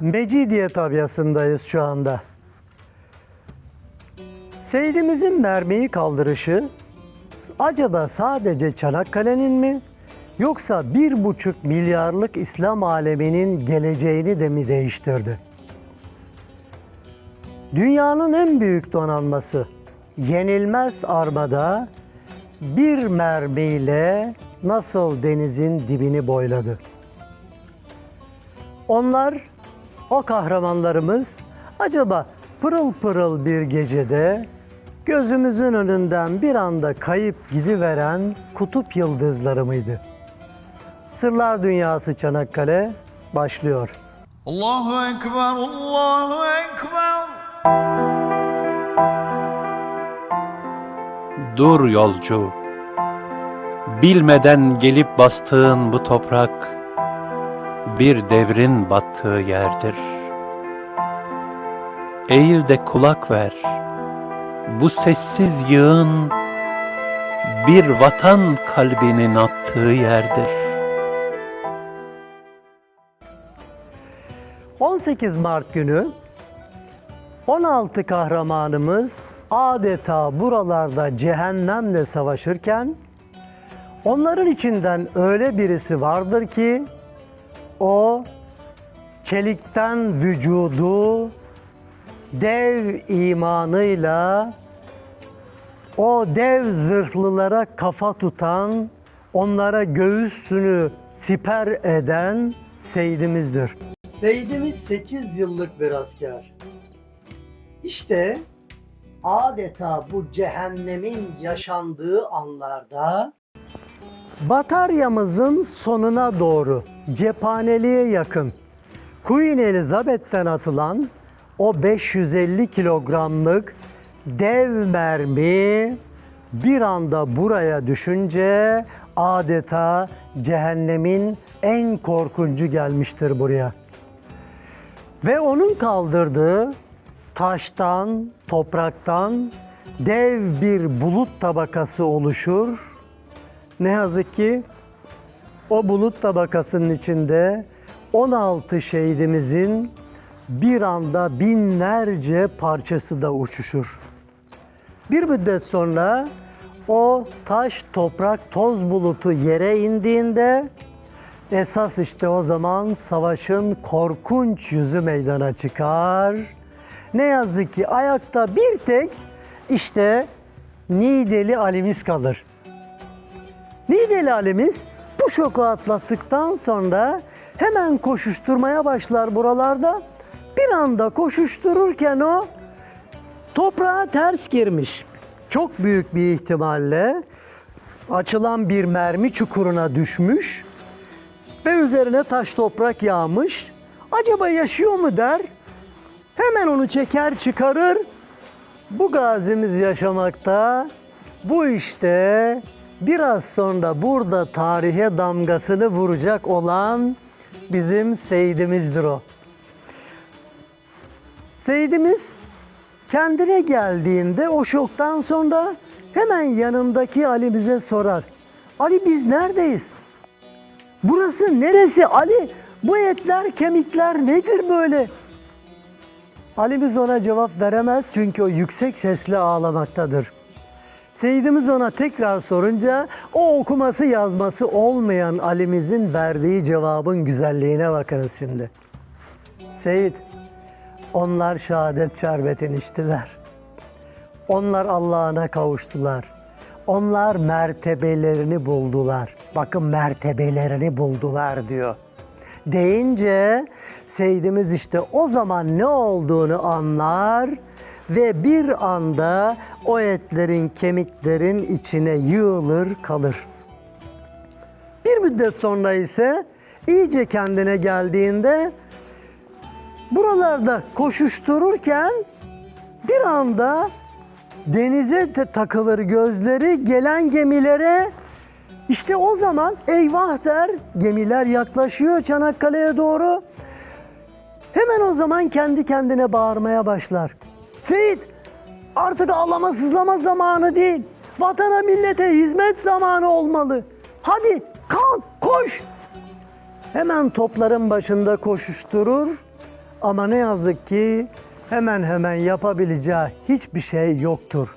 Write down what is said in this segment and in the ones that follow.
Mecidiye tabiasındayız şu anda. Seydimizin mermiyi kaldırışı acaba sadece Çanakkale'nin mi yoksa bir buçuk milyarlık İslam aleminin geleceğini de mi değiştirdi? Dünyanın en büyük donanması yenilmez armada bir mermiyle nasıl denizin dibini boyladı? Onlar, o kahramanlarımız acaba pırıl pırıl bir gecede gözümüzün önünden bir anda kayıp gidiveren kutup yıldızları mıydı? Sırlar Dünyası Çanakkale başlıyor. Allahu Ekber, Allahu Ekber. Dur yolcu. Bilmeden gelip bastığın bu toprak bir devrin battığı yerdir. Eğil de kulak ver. Bu sessiz yığın bir vatan kalbinin attığı yerdir. 18 Mart günü 16 kahramanımız adeta buralarda cehennemle savaşırken onların içinden öyle birisi vardır ki o çelikten vücudu dev imanıyla o dev zırhlılara kafa tutan, onlara göğsünü siper eden Seyyidimizdir. Seyyidimiz 8 yıllık bir asker. İşte adeta bu cehennemin yaşandığı anlarda bataryamızın sonuna doğru cephaneliğe yakın Queen Elizabeth'ten atılan o 550 kilogramlık dev mermi bir anda buraya düşünce adeta cehennemin en korkuncu gelmiştir buraya. Ve onun kaldırdığı taştan, topraktan dev bir bulut tabakası oluşur. Ne yazık ki o bulut tabakasının içinde 16 şehidimizin bir anda binlerce parçası da uçuşur. Bir müddet sonra o taş, toprak, toz bulutu yere indiğinde esas işte o zaman savaşın korkunç yüzü meydana çıkar. Ne yazık ki ayakta bir tek işte Nideli Ali'miz kalır. Nideli Ali'miz bu şoku atlattıktan sonra hemen koşuşturmaya başlar buralarda. Bir anda koşuştururken o toprağa ters girmiş. Çok büyük bir ihtimalle açılan bir mermi çukuruna düşmüş ve üzerine taş toprak yağmış. Acaba yaşıyor mu der. Hemen onu çeker çıkarır. Bu gazimiz yaşamakta. Bu işte biraz sonra burada tarihe damgasını vuracak olan bizim Seyyidimizdir o. Seyyidimiz kendine geldiğinde o şoktan sonra hemen yanındaki Ali bize sorar. Ali biz neredeyiz? Burası neresi Ali? Bu etler, kemikler nedir böyle? Ali'miz ona cevap veremez çünkü o yüksek sesle ağlamaktadır. Seyyidimiz ona tekrar sorunca o okuması yazması olmayan Ali'mizin verdiği cevabın güzelliğine bakınız şimdi. Seyit, onlar şehadet şerbetini içtiler. Onlar Allah'ına kavuştular. Onlar mertebelerini buldular. Bakın mertebelerini buldular diyor. Deyince Seyyidimiz işte o zaman ne olduğunu anlar ve bir anda o etlerin, kemiklerin içine yığılır kalır. Bir müddet sonra ise iyice kendine geldiğinde buralarda koşuştururken bir anda denize te- takılır gözleri gelen gemilere işte o zaman eyvah der gemiler yaklaşıyor Çanakkale'ye doğru. Hemen o zaman kendi kendine bağırmaya başlar. Seyit artık ağlama sızlama zamanı değil. Vatana millete hizmet zamanı olmalı. Hadi kalk koş. Hemen topların başında koşuşturur. Ama ne yazık ki hemen hemen yapabileceği hiçbir şey yoktur.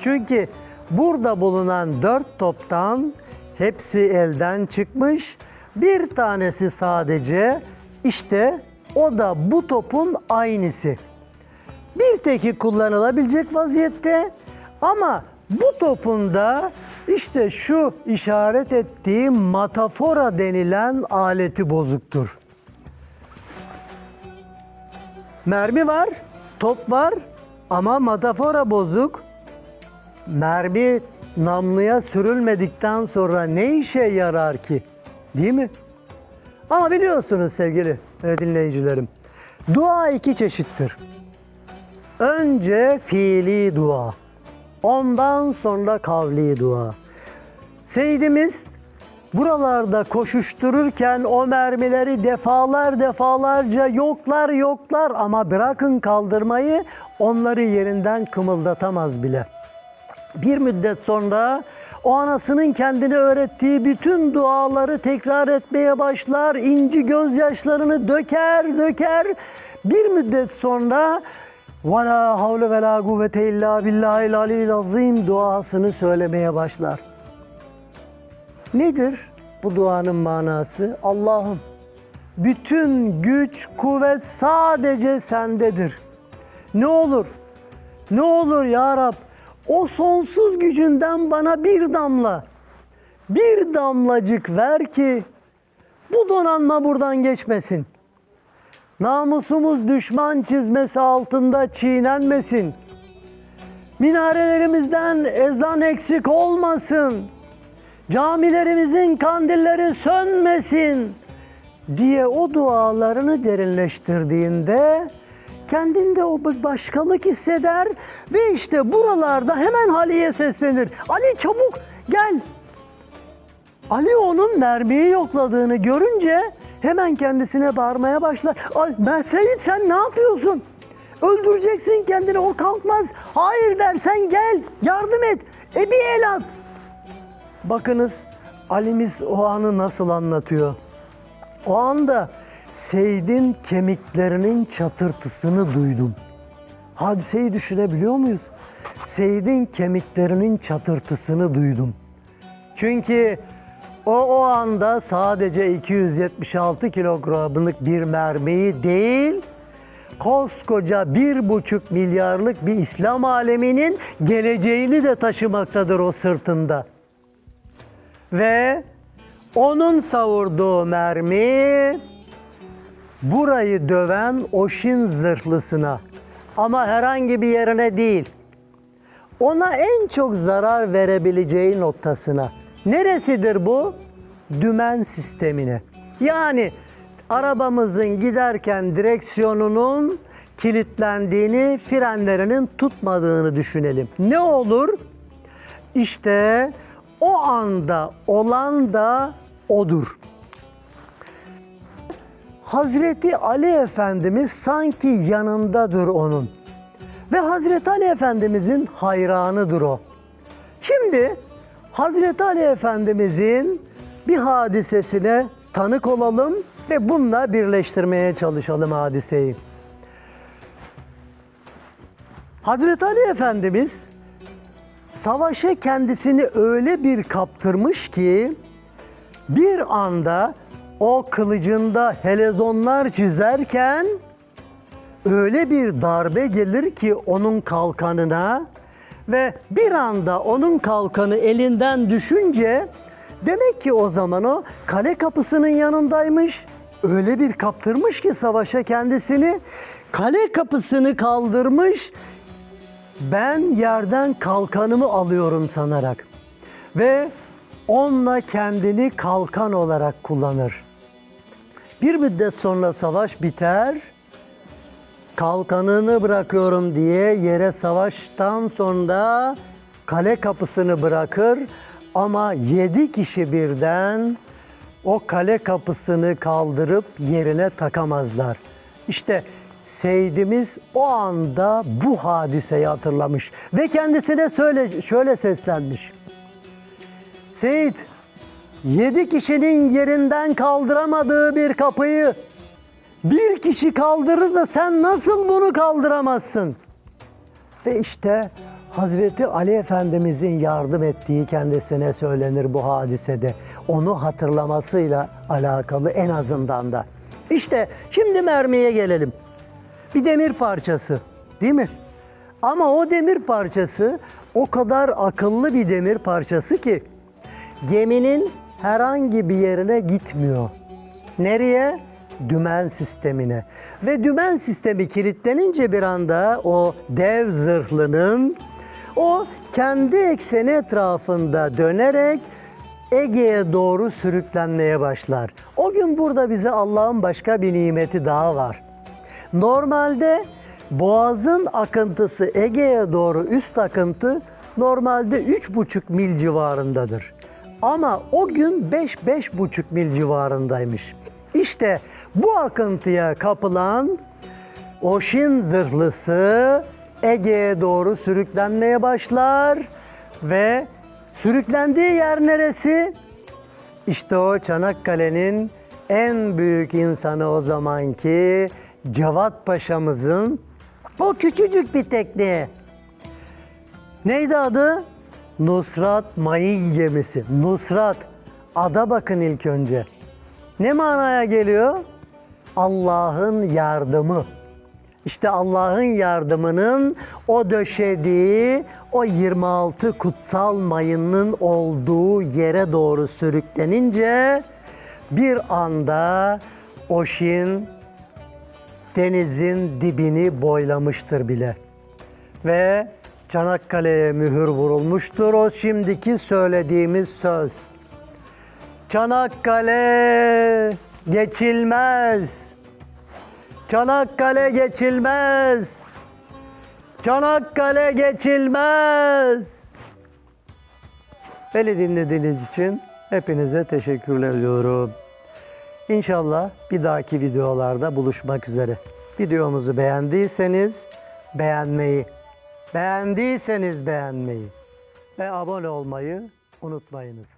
Çünkü burada bulunan dört toptan hepsi elden çıkmış. Bir tanesi sadece işte o da bu topun aynısı. Bir teki kullanılabilecek vaziyette ama bu topun da işte şu işaret ettiğim matafora denilen aleti bozuktur. Mermi var, top var ama matafora bozuk. Mermi namluya sürülmedikten sonra ne işe yarar ki? Değil mi? Ama biliyorsunuz sevgili e, dinleyicilerim. Dua iki çeşittir. Önce fiili dua. Ondan sonra kavli dua. Seyyidimiz buralarda koşuştururken o mermileri defalar defalarca yoklar yoklar ama bırakın kaldırmayı onları yerinden kımıldatamaz bile. Bir müddet sonra o anasının kendine öğrettiği bütün duaları tekrar etmeye başlar. inci gözyaşlarını döker döker. Bir müddet sonra ve la havle ve la kuvvete illa billahil alil azim duasını söylemeye başlar. Nedir bu duanın manası? Allah'ım bütün güç, kuvvet sadece sendedir. Ne olur, ne olur ya Rab, o sonsuz gücünden bana bir damla, bir damlacık ver ki bu donanma buradan geçmesin.'' Namusumuz düşman çizmesi altında çiğnenmesin. Minarelerimizden ezan eksik olmasın. Camilerimizin kandilleri sönmesin diye o dualarını derinleştirdiğinde kendinde o başkalık hisseder ve işte buralarda hemen Ali'ye seslenir. Ali çabuk gel. Ali onun mermiyi yokladığını görünce hemen kendisine bağırmaya başlar. Ay ben sen ne yapıyorsun? Öldüreceksin kendini o kalkmaz. Hayır der sen gel yardım et. E bir el at. Bakınız Ali'miz o anı nasıl anlatıyor. O anda Seyd'in kemiklerinin çatırtısını duydum. Hadiseyi düşünebiliyor muyuz? Seyd'in kemiklerinin çatırtısını duydum. Çünkü o o anda sadece 276 kilogramlık bir mermiyi değil, koskoca bir buçuk milyarlık bir İslam aleminin geleceğini de taşımaktadır o sırtında. Ve onun savurduğu mermi burayı döven Oşin zırhlısına ama herhangi bir yerine değil. Ona en çok zarar verebileceği noktasına. Neresidir bu? Dümen sistemine. Yani arabamızın giderken direksiyonunun kilitlendiğini, frenlerinin tutmadığını düşünelim. Ne olur? İşte o anda olan da odur. Hazreti Ali Efendimiz sanki yanındadır onun. Ve Hazreti Ali Efendimizin hayranıdır o. Şimdi Hazreti Ali Efendimizin bir hadisesine tanık olalım ve bununla birleştirmeye çalışalım hadiseyi. Hazreti Ali Efendimiz savaşa kendisini öyle bir kaptırmış ki bir anda o kılıcında helezonlar çizerken öyle bir darbe gelir ki onun kalkanına ve bir anda onun kalkanı elinden düşünce demek ki o zaman o kale kapısının yanındaymış. Öyle bir kaptırmış ki savaşa kendisini kale kapısını kaldırmış ben yerden kalkanımı alıyorum sanarak ve onunla kendini kalkan olarak kullanır. Bir müddet sonra savaş biter. Kalkanını bırakıyorum diye yere savaştan sonra kale kapısını bırakır ama yedi kişi birden o kale kapısını kaldırıp yerine takamazlar. İşte Seydimiz o anda bu hadiseyi hatırlamış ve kendisine söyle, şöyle seslenmiş. Seyit, yedi kişinin yerinden kaldıramadığı bir kapıyı Bir kişi kaldırır da sen nasıl bunu kaldıramazsın? Ve işte Hazreti Ali Efendimizin yardım ettiği kendisine söylenir bu hadisede. Onu hatırlamasıyla alakalı en azından da. İşte şimdi mermiye gelelim. Bir demir parçası değil mi? Ama o demir parçası o kadar akıllı bir demir parçası ki geminin herhangi bir yerine gitmiyor. Nereye? Dümen sistemine. Ve dümen sistemi kilitlenince bir anda o dev zırhlının o kendi ekseni etrafında dönerek Ege'ye doğru sürüklenmeye başlar. O gün burada bize Allah'ın başka bir nimeti daha var. Normalde Boğaz'ın akıntısı Ege'ye doğru üst akıntı normalde 3,5 mil civarındadır. Ama o gün 5-5,5 mil civarındaymış. İşte bu akıntıya kapılan Oşin zırhlısı Ege'ye doğru sürüklenmeye başlar ve sürüklendiği yer neresi? İşte o Çanakkale'nin en büyük insanı o zamanki Cevat Paşa'mızın o küçücük bir tekneye. Neydi adı? Nusrat Mayın Gemisi. Nusrat. Ada bakın ilk önce. Ne manaya geliyor? Allah'ın yardımı. İşte Allah'ın yardımının o döşediği, o 26 kutsal mayının olduğu yere doğru sürüklenince bir anda Oşin denizin dibini boylamıştır bile. Ve Çanakkale'ye mühür vurulmuştur o şimdiki söylediğimiz söz. Çanakkale geçilmez. Çanakkale geçilmez. Çanakkale geçilmez. Beni dinlediğiniz için hepinize teşekkürler ediyorum. İnşallah bir dahaki videolarda buluşmak üzere. Videomuzu beğendiyseniz beğenmeyi, beğendiyseniz beğenmeyi ve abone olmayı unutmayınız.